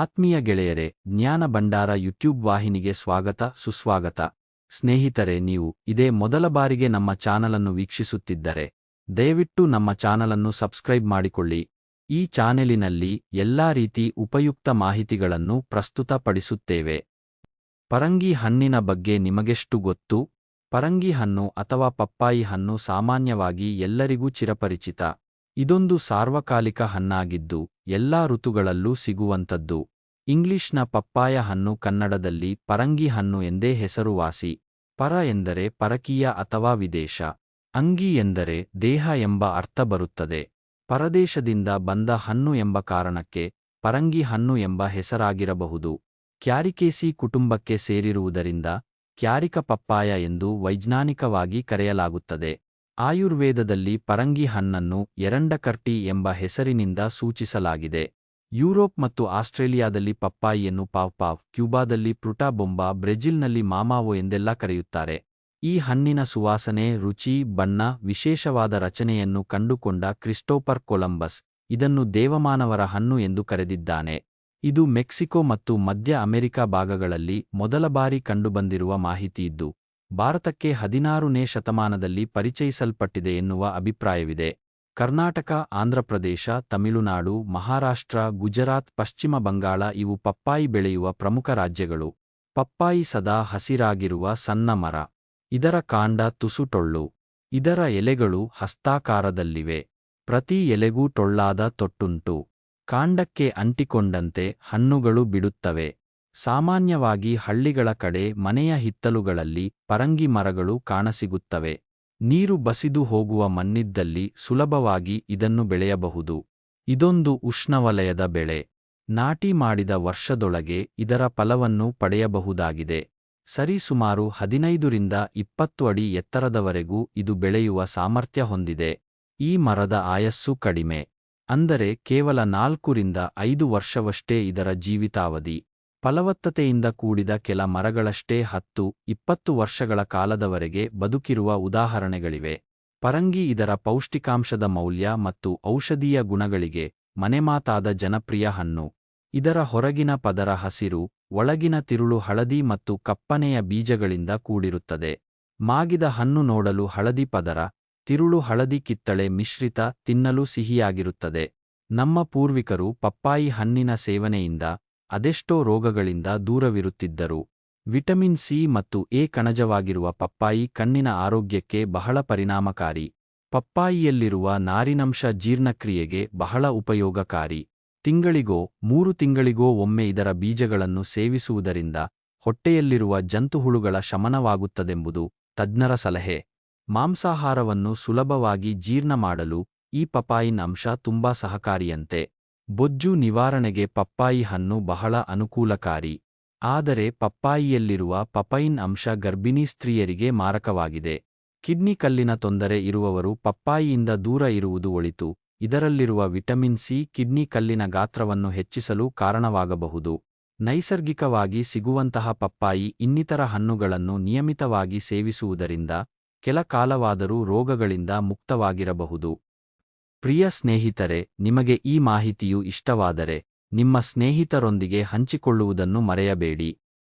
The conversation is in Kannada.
ಆತ್ಮೀಯ ಗೆಳೆಯರೆ, ಜ್ಞಾನ ಭಂಡಾರ ಯೂಟ್ಯೂಬ್ ವಾಹಿನಿಗೆ ಸ್ವಾಗತ, ಸುಸ್ವಾಗತ. ಸ್ನೇಹಿತರೆ, ನೀವು ಇದೇ ಮೊದಲ ಬಾರಿಗೆ ನಮ್ಮ ಚಾನಲನ್ನು ವೀಕ್ಷಿಸುತ್ತಿದ್ದರೆ, ದಯವಿಟ್ಟು ನಮ್ಮ ಚಾನಲನ್ನು ಸಬ್ಸ್ಕ್ರೈಬ್ ಮಾಡಿಕೊಳ್ಳಿ. ಈ ಚಾನೆಲಿನಲ್ಲಿ ಎಲ್ಲಾ ರೀತಿ ಉಪಯುಕ್ತ ಮಾಹಿತಿಗಳನ್ನು ಪ್ರಸ್ತುತಪಡಿಸುತ್ತೇವೆ. ಪರಂಗಿ ಹಣ್ಣಿನ ಬಗ್ಗೆ ನಿಮಗೆಷ್ಟು ಗೊತ್ತು? ಪರಂಗಿ ಹಣ್ಣು ಅಥವಾ ಪಪ್ಪಾಯಿ ಹಣ್ಣು ಸಾಮಾನ್ಯವಾಗಿ ಎಲ್ಲರಿಗೂ ಚಿರಪರಿಚಿತ. ಇದೊಂದು ಸಾರ್ವಕಾಲಿಕ ಹಣ್ಣಾಗಿದ್ದು ಎಲ್ಲಾ ಋತುಗಳಲ್ಲೂ ಸಿಗುವಂಥದ್ದು. ಇಂಗ್ಲಿಷ್ನ ಪಪ್ಪಾಯ ಹಣ್ಣು ಕನ್ನಡದಲ್ಲಿ ಪರಂಗಿ ಹಣ್ಣು ಎಂದೇ ಹೆಸರುವಾಸಿ. ಪರ ಎಂದರೆ ಪರಕೀಯ ಅಥವಾ ವಿದೇಶ. ಅಂಗಿ ಎಂದರೆ ದೇಹ ಎಂಬ ಅರ್ಥ ಬರುತ್ತದೆ. ಪರದೇಶದಿಂದ ಬಂದ ಹಣ್ಣು ಎಂಬ ಕಾರಣಕ್ಕೆ ಪರಂಗಿ ಹಣ್ಣು ಎಂಬ ಹೆಸರಾಗಿರಬಹುದು. ಕ್ಯಾರಿಕೇಸಿ ಕುಟುಂಬಕ್ಕೆ ಸೇರಿರುವುದರಿಂದ ಕ್ಯಾರಿಕ ಪಪ್ಪಾಯ ಎಂದು ವೈಜ್ಞಾನಿಕವಾಗಿ ಕರೆಯಲಾಗುತ್ತದೆ. ಆಯುರ್ವೇದದಲ್ಲಿ ಪರಂಗಿ ಹಣ್ಣನ್ನು ಎರಂಡಕರ್ಟಿ ಎಂಬ ಹೆಸರಿನಿಂದ ಸೂಚಿಸಲಾಗಿದೆ. ಯುರೋಪ್ ಮತ್ತು ಆಸ್ಟ್ರೇಲಿಯಾದಲ್ಲಿ ಪಪ್ಪಾಯಿಯನ್ನು ಪಾವ್ ಪಾವ್, ಕ್ಯೂಬಾದಲ್ಲಿ ಪ್ರುಟಾಬೊಂಬಾ ಬ್ರೆಜಿಲ್ನಲ್ಲಿ ಮಾಮಾವೋ ಎಂದೆಲ್ಲ ಕರೆಯುತ್ತಾರೆ. ಈ ಹಣ್ಣಿನ ಸುವಾಸನೆ, ರುಚಿ, ಬಣ್ಣ, ವಿಶೇಷವಾದ ರಚನೆಯನ್ನು ಕಂಡುಕೊಂಡ ಕ್ರಿಸ್ಟೋಫರ್ ಕೊಲಂಬಸ್ ಇದನ್ನು ದೇವಮಾನವರ ಹಣ್ಣು ಎಂದು ಕರೆದಿದ್ದಾನೆ. ಇದು ಮೆಕ್ಸಿಕೋ ಮತ್ತು ಮಧ್ಯ ಅಮೆರಿಕ ಭಾಗಗಳಲ್ಲಿ ಮೊದಲ ಬಾರಿ ಕಂಡುಬಂದಿರುವ ಮಾಹಿತಿಯಿದ್ದು. ಭಾರತಕ್ಕೆ ಹದಿನಾರನೇ ಶತಮಾನದಲ್ಲಿ ಪರಿಚಯಿಸಲ್ಪಟ್ಟಿದೆ ಎನ್ನುವ ಅಭಿಪ್ರಾಯವಿದೆ. ಕರ್ನಾಟಕ ಆಂಧ್ರಪ್ರದೇಶ ತಮಿಳುನಾಡು, ಮಹಾರಾಷ್ಟ್ರ, ಗುಜರಾತ್, ಪಶ್ಚಿಮ ಬಂಗಾಳ ಇವು ಪಪ್ಪಾಯಿ ಬೆಳೆಯುವ ಪ್ರಮುಖ ರಾಜ್ಯಗಳು. ಪಪ್ಪಾಯಿ ಸದಾ ಹಸಿರಾಗಿರುವ ಸಣ್ಣ ಮರ. ಇದರ ಕಾಂಡ ತುಸುಟೊಳ್ಳು. ಇದರ ಎಲೆಗಳು ಹಸ್ತಾಕಾರದಲ್ಲಿವೆ. ಪ್ರತಿ ಎಲೆಗೂ ಟೊಳ್ಳಾದ ತೊಟ್ಟುಂಟು. ಕಾಂಡಕ್ಕೆ ಅಂಟಿಕೊಂಡಂತೆ ಹಣ್ಣುಗಳು ಬಿಡುತ್ತವೆ. ಸಾಮಾನ್ಯವಾಗಿ ಹಳ್ಳಿಗಳ ಕಡೆ ಮನೆಯ ಹಿತ್ತಲುಗಳಲ್ಲಿ ಪರಂಗಿ ಮರಗಳು ಕಾಣಸಿಗುತ್ತವೆ. ನೀರು ಬಸಿದು ಹೋಗುವ ಮಣ್ಣಿದ್ದಲ್ಲಿ ಸುಲಭವಾಗಿ ಇದನ್ನು ಬೆಳೆಯಬಹುದು. ಇದೊಂದು ಉಷ್ಣವಲಯದ ಬೆಳೆ. ನಾಟಿ ಮಾಡಿದ ವರ್ಷದೊಳಗೆ ಇದರ ಫಲವನ್ನು ಪಡೆಯಬಹುದಾಗಿದೆ. ಸರಿಸುಮಾರು ಹದಿನೈದರಿಂದ ಇಪ್ಪತ್ತು ಅಡಿ ಎತ್ತರದವರೆಗೂ ಇದು ಬೆಳೆಯುವ ಸಾಮರ್ಥ್ಯ ಹೊಂದಿದೆ. ಈ ಮರದ ಆಯಸ್ಸು ಕಡಿಮೆ. ಅಂದರೆ ಕೇವಲ ನಾಲ್ಕರಿಂದ ಐದು ವರ್ಷವಷ್ಟೇ ಇದರ ಜೀವಿತಾವಧಿ. ಫಲವತ್ತತೆಯಿಂದ ಕೂಡಿದ ಕೆಲ ಮರಗಳಷ್ಟೇ ಹತ್ತು, ಇಪ್ಪತ್ತು ವರ್ಷಗಳ ಕಾಲದವರೆಗೆ ಬದುಕಿರುವ ಉದಾಹರಣೆಗಳಿವೆ. ಪರಂಗಿ ಇದರ ಪೌಷ್ಟಿಕಾಂಶದ ಮೌಲ್ಯ ಮತ್ತು ಔಷಧೀಯ ಗುಣಗಳಿಗೆ ಮನೆಮಾತಾದ ಜನಪ್ರಿಯ ಹಣ್ಣು. ಇದರ ಹೊರಗಿನ ಪದರ ಹಸಿರು, ಒಳಗಿನ ತಿರುಳು ಹಳದಿ ಮತ್ತು ಕಪ್ಪನೆಯ ಬೀಜಗಳಿಂದ ಕೂಡಿರುತ್ತದೆ. ಮಾಗಿದ ಹಣ್ಣು ನೋಡಲು ಹಳದಿ ಪದರ, ತಿರುಳು ಹಳದಿ ಕಿತ್ತಳೆ ಮಿಶ್ರಿತ ತಿನ್ನಲು ಸಿಹಿಯಾಗಿರುತ್ತದೆ. ನಮ್ಮ ಪೂರ್ವಿಕರು ಪಪ್ಪಾಯಿ ಹಣ್ಣಿನ ಸೇವನೆಯಿಂದ ಅದೆಷ್ಟೋ ರೋಗಗಳಿಂದ ದೂರವಿರುತ್ತಿದ್ದರು. ವಿಟಮಿನ್ ಸಿ ಮತ್ತು ಎ ಕಣಜವಾಗಿರುವ ಪಪ್ಪಾಯಿ ಕಣ್ಣಿನ ಆರೋಗ್ಯಕ್ಕೆ ಬಹಳ ಪರಿಣಾಮಕಾರಿ. ಪಪ್ಪಾಯಿಯಲ್ಲಿರುವ ನಾರಿನಂಶ ಜೀರ್ಣಕ್ರಿಯೆಗೆ ಬಹಳ ಉಪಯೋಗಕಾರಿ. ತಿಂಗಳಿಗೋ, ಮೂರು ತಿಂಗಳಿಗೋ ಒಮ್ಮೆ ಇದರ ಬೀಜಗಳನ್ನು ಸೇವಿಸುವುದರಿಂದ ಹೊಟ್ಟೆಯಲ್ಲಿರುವ ಜಂತುಹುಳುಗಳ ಶಮನವಾಗುತ್ತದೆಂಬುದು ತಜ್ಞರ ಸಲಹೆ. ಮಾಂಸಾಹಾರವನ್ನು ಸುಲಭವಾಗಿ ಜೀರ್ಣ ಮಾಡಲು ಈ ಪಪಾಯಿನ ಅಂಶ ತುಂಬಾ ಸಹಕಾರಿಯಂತೆ. ಬೊಜ್ಜು ನಿವಾರಣೆಗೆ ಪಪ್ಪಾಯಿ ಹಣ್ಣು ಬಹಳ ಅನುಕೂಲಕಾರಿ. ಆದರೆ ಪಪ್ಪಾಯಿಯಲ್ಲಿರುವ ಪಪೈನ್ ಅಂಶ ಗರ್ಭಿಣಿ ಸ್ತ್ರೀಯರಿಗೆ ಮಾರಕವಾಗಿದೆ. ಕಿಡ್ನಿ ಕಲ್ಲಿನ ತೊಂದರೆ ಇರುವವರು ಪಪ್ಪಾಯಿಯಿಂದ ದೂರ ಇರುವುದು ಒಳಿತು. ಇದರಲ್ಲಿರುವ ವಿಟಮಿನ್ ಸಿ ಕಿಡ್ನಿ ಕಲ್ಲಿನ ಗಾತ್ರವನ್ನು ಹೆಚ್ಚಿಸಲು ಕಾರಣವಾಗಬಹುದು. ನೈಸರ್ಗಿಕವಾಗಿ ಸಿಗುವಂತಹ ಪಪ್ಪಾಯಿ ಇನ್ನಿತರ ಹಣ್ಣುಗಳನ್ನು ನಿಯಮಿತವಾಗಿ ಸೇವಿಸುವುದರಿಂದ, ಕೆಲ ಕಾಲವಾದರೂ ರೋಗಗಳಿಂದ ಮುಕ್ತವಾಗಿರಬಹುದು. ಪ್ರಿಯ ಸ್ನೇಹಿತರೆ ನಿಮಗೆ ಈ ಮಾಹಿತಿಯು ಇಷ್ಟವಾದರೆ ನಿಮ್ಮ ಸ್ನೇಹಿತರೊಂದಿಗೆ ಹಂಚಿಕೊಳ್ಳುವುದನ್ನು ಮರೆಯಬೇಡಿ.